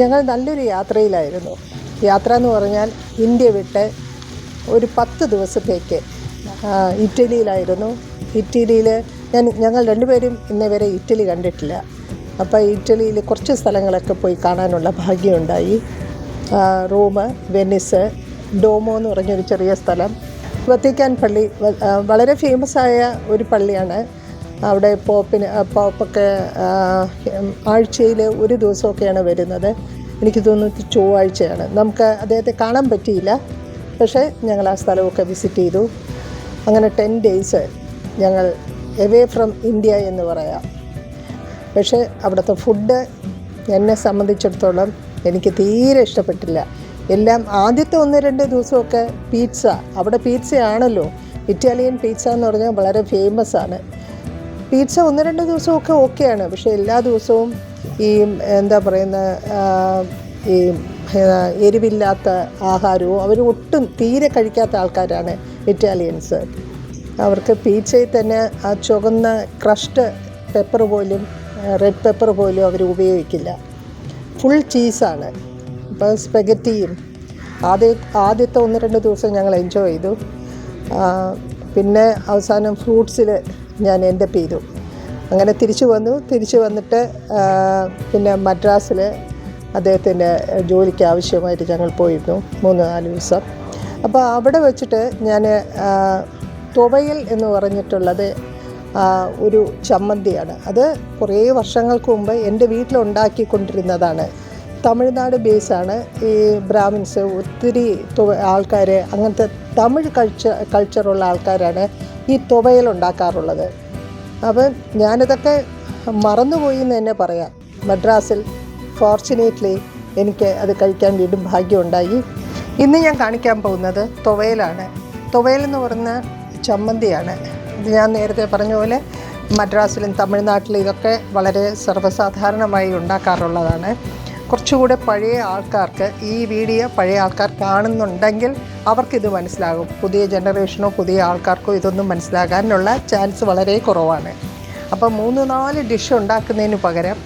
ഞങ്ങൾ നല്ലൊരു യാത്രയിലായിരുന്നു. യാത്ര എന്ന് പറഞ്ഞാൽ ഇന്ത്യ വിട്ട് ഒരു പത്ത് ദിവസത്തേക്ക് ഇറ്റലിയിലായിരുന്നു. ഇറ്റലിയിൽ ഞാൻ ഞങ്ങൾ രണ്ടുപേരും ഇന്നേ വരെ ഇറ്റലി കണ്ടിട്ടില്ല. അപ്പോൾ ഇറ്റലിയിൽ കുറച്ച് സ്ഥലങ്ങളൊക്കെ പോയി കാണാനുള്ള ഭാഗ്യമുണ്ടായി. റോം വെനിസ് ഡോമോ എന്ന് പറഞ്ഞൊരു ചെറിയ സ്ഥലം. വത്തിക്കാൻ പള്ളി വളരെ ഫേമസ് ആയ ഒരു പള്ളിയാണ്. അവിടെ പോപ്പിന് പോപ്പൊക്കെ ആഴ്ചയിൽ ഒരു ദിവസമൊക്കെയാണ് വരുന്നത്. എനിക്ക് തോന്നുന്നു ചൊവ്വാഴ്ചയാണ്. നമുക്ക് അദ്ദേഹത്തെ കാണാൻ പറ്റിയില്ല. പക്ഷേ ഞങ്ങൾ ആ സ്ഥലമൊക്കെ വിസിറ്റ് ചെയ്തു. അങ്ങനെ ടെൻ ഡേയ്സ് ഞങ്ങൾ എവേ ഫ്രം ഇന്ത്യ എന്ന് പറയാം. പക്ഷേ അവിടുത്തെ ഫുഡ് എന്നെ സംബന്ധിച്ചിടത്തോളം എനിക്ക് തീരെ ഇഷ്ടപ്പെട്ടില്ല. എല്ലാം ആദ്യത്തെ ഒന്ന് രണ്ട് ദിവസമൊക്കെ പീറ്റ്സ അവിടെ പീറ്റ്സയാണല്ലോ ഇറ്റാലിയൻ പീറ്റ്സ എന്ന് പറഞ്ഞാൽ വളരെ ഫേമസ് ആണ്. പീറ്റ്സ ഒന്ന് രണ്ട് ദിവസമൊക്കെ ഓക്കെയാണ്. പക്ഷേ എല്ലാ ദിവസവും ഈ എന്താ പറയുന്ന ഈ എരിവില്ലാത്ത ആഹാരവും അവർ ഒട്ടും തീരെ കഴിക്കാത്ത ആൾക്കാരാണ് ഇറ്റാലിയൻസ്. അവർക്ക് പീച്ചയിൽ തന്നെ ആ ചുവന്ന ക്രഷ്ഡ് പെപ്പർ പോലും റെഡ് പെപ്പർ പോലും അവർ ഉപയോഗിക്കില്ല. ഫുൾ ചീസാണ് ഇപ്പോൾ സ്പെഗറ്റിയും ആദ്യ ആദ്യത്തെ ഒന്ന് രണ്ട് ദിവസം ഞങ്ങൾ എൻജോയ് ചെയ്തു. പിന്നെ അവസാനം ഫ്രൂട്ട്സിൽ ഞാൻ എന്റെ പേരു. അങ്ങനെ തിരിച്ചു വന്നു. തിരിച്ചു വന്നിട്ട് പിന്നെ മദ്രാസിൽ അദ്ദേഹത്തിന്റെ ജോലിക്ക് ആവശ്യമായിട്ട് ഞങ്ങൾ പോയിരുന്നു മൂന്ന് നാല് ദിവസം. അപ്പോൾ അവിടെ വെച്ചിട്ട് ഞാൻ തുവയൽ എന്ന് പറഞ്ഞിട്ടുള്ളത് ഒരു ചമ്മന്തിയാണ്. അത് കുറേ വർഷങ്ങൾക്ക് മുമ്പ് എന്റെ വീട്ടിലുണ്ടാക്കിക്കൊണ്ടിരുന്നതാണ്. തമിഴ്നാട് ബേസാണ്. ഈ ബ്രാഹ്മിൻസ് ഒത്തിരി ആൾക്കാർ അങ്ങനത്തെ തമിഴ് കൾച്ചർ കൾച്ചറുള്ള ആൾക്കാരാണ്. ഈ തുവയൽ ഉണ്ടാക്കാറുള്ളത് അപ്പം ഞാനിതൊക്കെ മറന്നുപോയി എന്ന് തന്നെ പറയാം. മദ്രാസിൽ ഫോർച്ചുനേറ്റ്ലി എനിക്ക് അത് കഴിക്കാൻ വീണ്ടും ഭാഗ്യമുണ്ടായി. ഇന്ന് ഞാൻ കാണിക്കാൻ പോകുന്നത് തുവയലാണ്. തുവയൽ എന്ന് പറയുന്ന ചമ്മന്തിയാണ്. ഇത് ഞാൻ നേരത്തെ പറഞ്ഞ പോലെ മദ്രാസിലും തമിഴ്നാട്ടിലും ഇതൊക്കെ വളരെ സർവസാധാരണമായി ഉണ്ടാക്കാറുള്ളതാണ്. കുറച്ചുകൂടെ പഴയ ആൾക്കാർക്ക് ഈ വീഡിയോ പഴയ ആൾക്കാർ കാണുന്നുണ്ടെങ്കിൽ അവർക്കിത് മനസ്സിലാകും. പുതിയ ജനറേഷനോ പുതിയ ആൾക്കാർക്കോ ഇതൊന്നും മനസ്സിലാകാനുള്ള ചാൻസ് വളരെ കുറവാണ്. അപ്പോൾ മൂന്ന് നാല് ഡിഷ് ഉണ്ടാക്കുന്നതിന് പകരം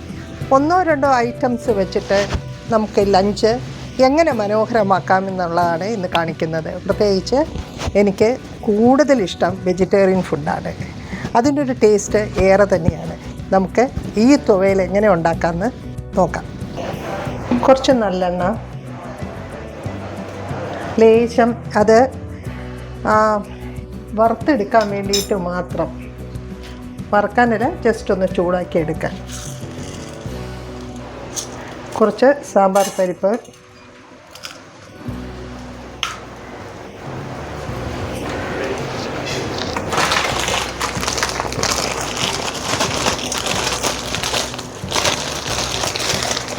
ഒന്നോ രണ്ടോ ഐറ്റംസ് വെച്ചിട്ട് നമുക്ക് ലഞ്ച് എങ്ങനെ മനോഹരമാക്കാമെന്നുള്ളതാണ് ഇന്ന് കാണിക്കുന്നത്. പ്രത്യേകിച്ച് എനിക്ക് കൂടുതൽ ഇഷ്ടം വെജിറ്റേറിയൻ ഫുഡാണ്. അതിന്റെ ഒരു ടേസ്റ്റ് ഏറെ തന്നെയാണ്. നമുക്ക് ഈ തുവയിൽ എങ്ങനെ ഉണ്ടാക്കാമെന്ന് നോക്കാം. കുറച്ച് നല്ലെണ്ണ. ലേശം അത് വറുത്തെടുക്കാൻ വേണ്ടിയിട്ട് മാത്രം. വറുക്കാനല്ല ജസ്റ്റ് ഒന്ന് ചൂടാക്കി എടുക്കാൻ കുറച്ച് സാമ്പാർ പരിപ്പ്.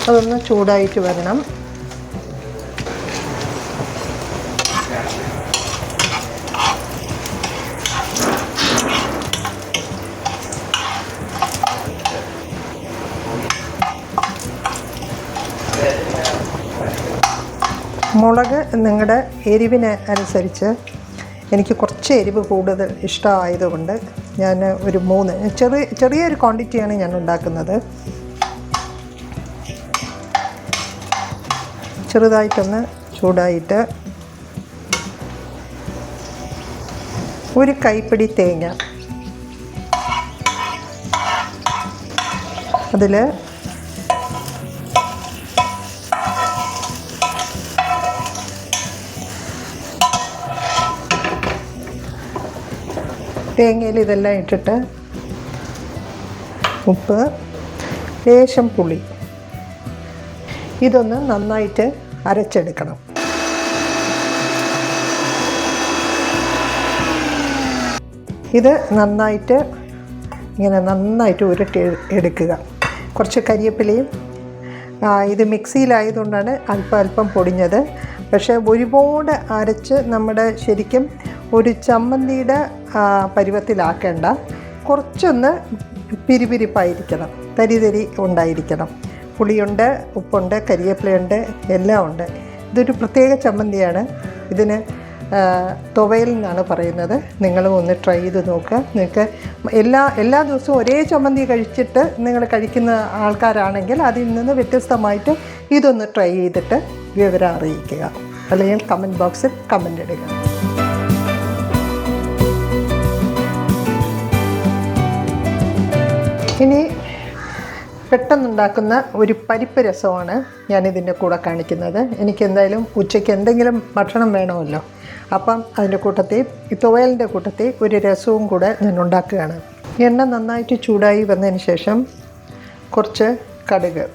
അതൊന്ന് ചൂടായിട്ട് വരണം. മുളക് നിങ്ങളുടെ എരിവിനെ അനുസരിച്ച് എനിക്ക് കുറച്ച് എരിവ് കൂടുതൽ ഇഷ്ടമായതുകൊണ്ട് ഞാൻ ഒരു മൂന്ന് ചെറിയ ചെറിയൊരു ക്വാണ്ടിറ്റിയാണ് ഞാൻ ഉണ്ടാക്കുന്നത്. ചെറുതായിട്ടൊന്ന് ചൂടായിട്ട് ഒരു കൈപ്പിടി തേങ്ങ. അതിൽ തേങ്ങയിൽ ഇതെല്ലാം ഇട്ടിട്ട് ഉപ്പ് ലേശം പുളി. ഇതൊന്ന് നന്നായിട്ട് അരച്ചെടുക്കണം. ഇത് നന്നായിട്ട് ഇങ്ങനെ നന്നായിട്ട് ഉരുട്ടി എടുക്കുക. കുറച്ച് കരിയപ്പിലയും ഇത് മിക്സിയിലായതുകൊണ്ടാണ് അല്പം അല്പം പൊടിഞ്ഞത്. പക്ഷേ ഒരുപാട് അരച്ച് നമ്മുടെ ശരിക്കും ഒരു ചമ്മന്തിയുടെ പരുവത്തിലാക്കേണ്ട കുറച്ചൊന്ന് പിരിപിരിപ്പായിരിക്കണം തരി തരി ഉണ്ടായിരിക്കണം. പുളിയുണ്ട് ഉപ്പുണ്ട് കരിയേപ്പിലയുണ്ട് എല്ലാം ഉണ്ട് ഇതൊരു പ്രത്യേക ചമ്മന്തിയാണ്. ഇതിന് തുവയിൽ നിന്നാണ് പറയുന്നത്. നിങ്ങളും ഒന്ന് ട്രൈ ചെയ്ത് നോക്കുക നിങ്ങൾക്ക് എല്ലാ എല്ലാ ദിവസവും ഒരേ ചമ്മന്തി കഴിച്ചിട്ട് നിങ്ങൾ കഴിക്കുന്ന ആൾക്കാരാണെങ്കിൽ അതിൽ നിന്ന് വ്യത്യസ്തമായിട്ട് ഇതൊന്ന് ട്രൈ ചെയ്തിട്ട് വിവരം അറിയിക്കുക. അല്ലെങ്കിൽ കമന്റ് ബോക്സിൽ കമന്റ് ഇടുക. ഇനി പെട്ടെന്നുണ്ടാക്കുന്ന ഒരു പരിപ്പ് രസമാണ് ഞാനിതിന്റെ കൂടെ കാണിക്കുന്നത്. എനിക്ക് എന്തായാലും ഉച്ചയ്ക്ക് എന്തെങ്കിലും ഭക്ഷണം വേണമല്ലോ. അപ്പം അതിന്റെ കൂട്ടത്തിൽ ഈ തുവയലിന്റെ കൂട്ടത്തിൽ ഒരു രസവും കൂടെ ഞാൻ ഉണ്ടാക്കുകയാണ്. എണ്ണ നന്നായിട്ട് ചൂടായി വന്നതിന് ശേഷം കുറച്ച് കടുക്.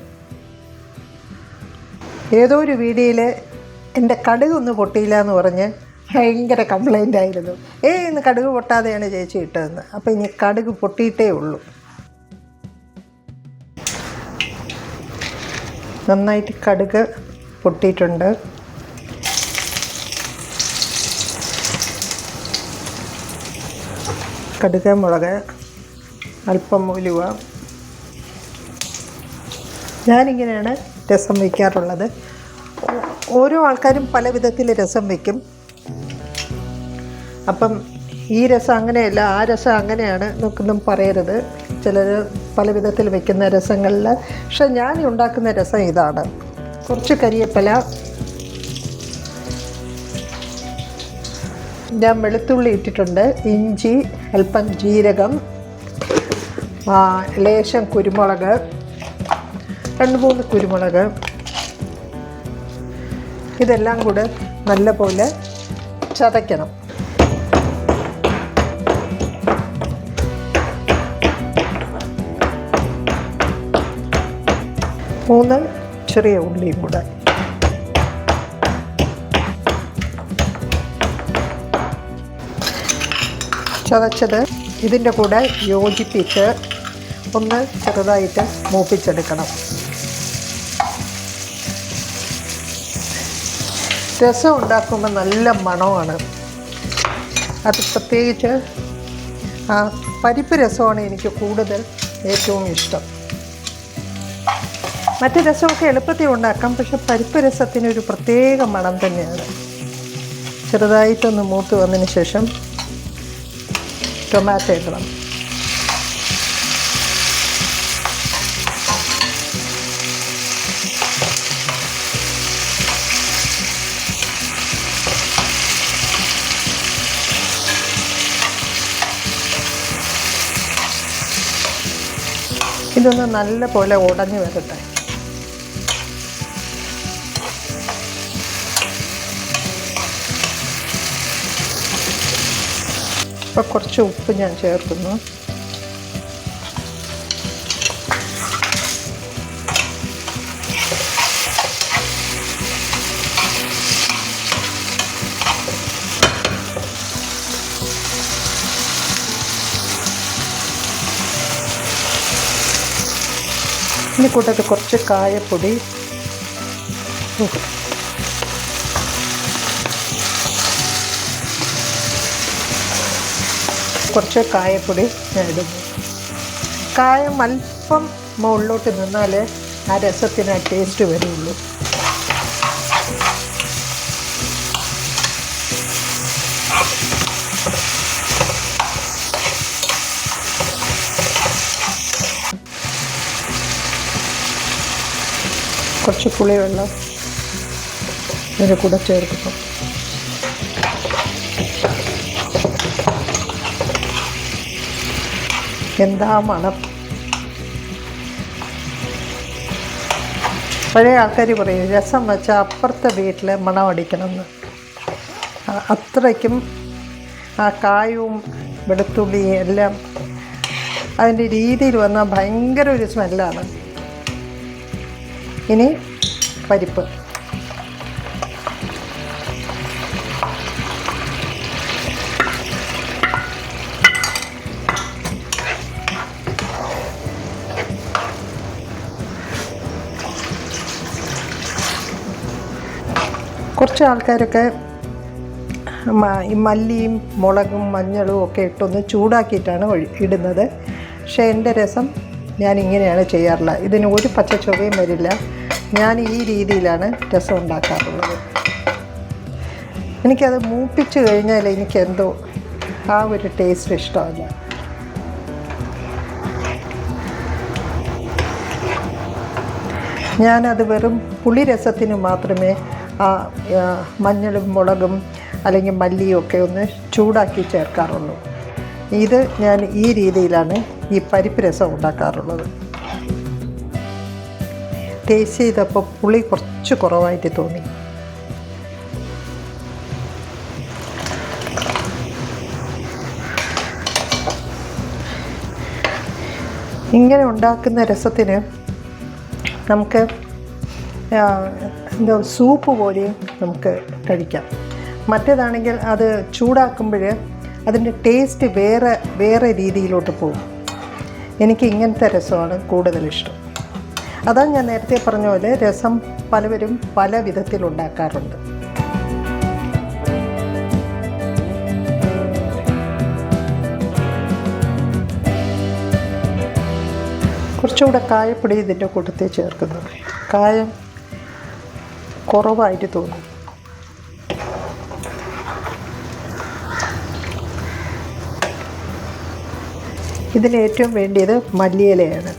ഏതോ ഒരു വീഡിയോയിൽ എന്റെ കടുക് ഒന്ന് പൊട്ടിയില്ല എന്ന് പറഞ്ഞ് ഭയങ്കര കംപ്ലൈന്റ് ആയിരുന്നു. ഏ ഇന്ന് കടുക് പൊട്ടാതെയാണ് ചേച്ചി ഇട്ടതെന്ന്. അപ്പോൾ ഇനി കടുക് പൊട്ടിയിട്ടേ ഉള്ളൂ. നന്നായിട്ട് കടുക് പൊട്ടിയിട്ടുണ്ട്. കടുക് മുളക് അല്പം ഉലുവ. ഞാനിങ്ങനെയാണ് രസം വയ്ക്കാറുള്ളത്. ഓരോ ആൾക്കാരും പല വിധത്തിൽ രസം വയ്ക്കും. അപ്പം ഈ രസം അങ്ങനെയല്ല ആ രസം അങ്ങനെയാണ് എന്നൊക്കെ ഒന്നും പറയരുത്. ചിലർ പല വിധത്തിൽ വെക്കുന്ന രസങ്ങളിൽ. പക്ഷെ ഞാൻ ഉണ്ടാക്കുന്ന രസം ഇതാണ്. കുറച്ച് കരിയപ്പല. ഞാൻ വെളുത്തുള്ളി ഇട്ടിട്ടുണ്ട്. ഇഞ്ചി അല്പം ജീരകം ലേശം കുരുമുളക് രണ്ട് മൂന്ന് കുരുമുളക്. ഇതെല്ലാം കൂടെ നല്ലപോലെ ചതയ്ക്കണം. മൂന്ന് ചെറിയ ഉള്ളിയും കൂടെ. ചതച്ചത് ഇതിന്റെ കൂടെ യോജിപ്പിച്ച് ഒന്ന് ചെറുതായിട്ട് മൂപ്പിച്ചെടുക്കണം. രസം ഉണ്ടാക്കുമ്പോൾ നല്ല മണമാണ്. അത് പ്രത്യേകിച്ച് ആ പരിപ്പ് രസമാണ് എനിക്ക് കൂടുതൽ ഏറ്റവും ഇഷ്ടം. മറ്റ് രസമൊക്കെ എളുപ്പത്തിൽ ഉണ്ടാക്കാം പക്ഷെ പരിപ്പ് രസത്തിന് ഒരു പ്രത്യേക മണം തന്നെയാണ്. ചെറുതായിട്ടൊന്ന് മൂത്ത് വന്നതിന് ശേഷം ടൊമാറ്റോ ഇടണം. ഇതൊന്ന് നല്ല പോലെ ഉടഞ്ഞു വരട്ടെ. ഇപ്പോൾ കുറച്ച് ഉപ്പ് ഞാൻ ചേർക്കുന്നു. ഇനി കൂട്ടത്തിൽ കുറച്ച് കായപ്പൊടി. കുറച്ച് കായപ്പൊടി ഞാൻ ഇടുന്നു കായം അല്പം മുകളിലോട്ട് നിന്നാലേ ആ രസത്തിന് ആ ടേസ്റ്റ് വരുള്ളൂ. കുറച്ച് പുളിവെള്ളം ഇതിന്റെ കൂടെ ചേർക്കുന്നു. എന്താ മണം? പഴയ ആൾക്കാർ പറയും രസം വെച്ചാൽ അപ്പുറത്തെ വീട്ടിൽ മണം അടിക്കണമെന്ന്. അത്രയ്ക്കും ആ കായവും വെളുത്തുള്ളിയും എല്ലാം അതിന്റെ രീതിയിൽ വന്നാൽ ഭയങ്കര ഒരു സ്മെല്ലാണ് ഇനി പരിപ്പ്. കുറച്ച് ആൾക്കാരൊക്കെ ഈ മല്ലിയും മുളകും മഞ്ഞളും ഒക്കെ ഇട്ടൊന്ന് ചൂടാക്കിയിട്ടാണ് ഇടുന്നത്. പക്ഷേ എന്റെ രസം ഞാൻ ഇങ്ങനെയാണ് ചെയ്യാറുള്ളത് ഇതിന് ഒരു പച്ച ചൊവയും വരില്ല. ഞാൻ ഈ രീതിയിലാണ് രസം ഉണ്ടാക്കാറുള്ളത്. എനിക്കത് മൂപ്പിച്ച് കഴിഞ്ഞാൽ എനിക്കെന്തോ ആ ഒരു ടേസ്റ്റ് ഇഷ്ടമല്ല ഞാനത് വെറും പുളിരസത്തിന് മാത്രമേ ആ മഞ്ഞളും മുളകും അല്ലെങ്കിൽ മല്ലിയും ഒക്കെ ഒന്ന് ചൂടാക്കി ചേർക്കാറുള്ളൂ. ഇത് ഞാൻ ഈ രീതിയിലാണ് ഈ പരിപ്പ് രസം ഉണ്ടാക്കാറുള്ളത്. ടേസ്റ്റ് ചെയ്തപ്പോൾ പുളി കുറച്ച് കുറവായിട്ട് തോന്നി. ഇങ്ങനെ ഉണ്ടാക്കുന്ന രസത്തിന് നമുക്ക് എന്താ സൂപ്പ് പോലെയും നമുക്ക് കഴിക്കാം. മറ്റേതാണെങ്കിൽ അത് ചൂടാക്കുമ്പോൾ അതിന്റെ ടേസ്റ്റ് വേറെ വേറെ രീതിയിലോട്ട് പോകും. എനിക്ക് ഇങ്ങനത്തെ രസമാണ് കൂടുതൽ ഇഷ്ടം അതാണ് ഞാൻ നേരത്തെ പറഞ്ഞ പോലെ രസം പലവരും പല വിധത്തിൽ ഉണ്ടാക്കാറുണ്ട്. കുറച്ചുകൂടെ കായപ്പൊടി ഇതിന്റെ കൂട്ടത്തിൽ ചേർക്കുന്നത് കായം കുറവായിട്ട് തോന്നും. ഇതിലേറ്റവും വേണ്ടിയത് മല്ലിയിലയാണ്.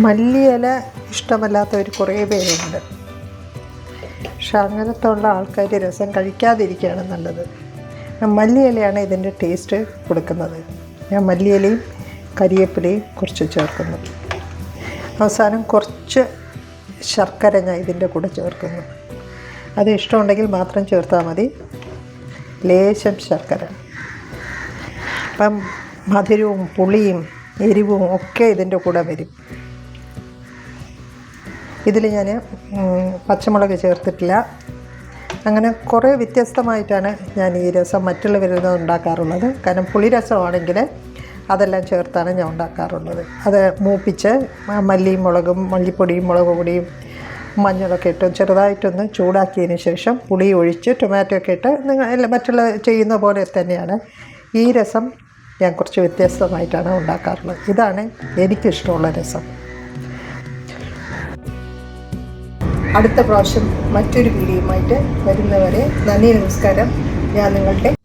മല്ലിയില ഇഷ്ടമല്ലാത്തവർ കുറേ പേരുണ്ട്. പക്ഷെ അങ്ങനത്തുള്ള ആൾക്കാർ രസം കഴിക്കാതിരിക്കുകയാണ് നല്ലത്. മല്ലിയിലയാണ് ഇതിന്റെ ടേസ്റ്റ് കൊടുക്കുന്നത്. ഞാൻ മല്ലിയിലയും കരിയേപ്പിലയും കുറച്ച് ചേർക്കുന്നു. അവസാനം കുറച്ച് ശർക്കര ഞാൻ ഇതിന്റെ കൂടെ ചേർക്കുന്നു. അത് ഇഷ്ടമുണ്ടെങ്കിൽ മാത്രം ചേർത്താൽ മതി. ലേശം ശർക്കര. അപ്പം മധുരവും പുളിയും എരിവും ഒക്കെ ഇതിന്റെ കൂടെ വരും. ഇതിൽ ഞാൻ പച്ചമുളക് ചേർത്തിട്ടില്ല. അങ്ങനെ കുറേ വ്യത്യസ്തമായിട്ടാണ് ഞാൻ ഈ രസം മറ്റുള്ളവരിൽ നിന്ന് ഉണ്ടാക്കാറുള്ളത്. കാരണം പുളി രസമാണെങ്കിൽ അതെല്ലാം ചേർത്താണ് ഞാൻ ഉണ്ടാക്കാറുള്ളത്. അത് മൂപ്പിച്ച് മല്ലിയും മുളകും മല്ലിപ്പൊടിയും മുളക് പൊടിയും മഞ്ഞളൊക്കെ ഇട്ട് ചെറുതായിട്ടൊന്ന് ചൂടാക്കിയതിന് ശേഷം പുളി ഒഴിച്ച് ടൊമാറ്റോ ഒക്കെ ഇട്ട് നിങ്ങൾ മറ്റുള്ള ചെയ്യുന്ന പോലെ തന്നെയാണ്. ഈ രസം ഞാൻ കുറച്ച് വ്യത്യസ്തമായിട്ടാണ് ഉണ്ടാക്കാറുള്ളത്. ഇതാണ് എനിക്കിഷ്ടമുള്ള രസം. അടുത്ത പ്രാവശ്യം മറ്റൊരു വീഡിയോയുമായിട്ട് വരുന്നവരെ നന്ദി നമസ്കാരം. ഞാൻ നിങ്ങളുടെ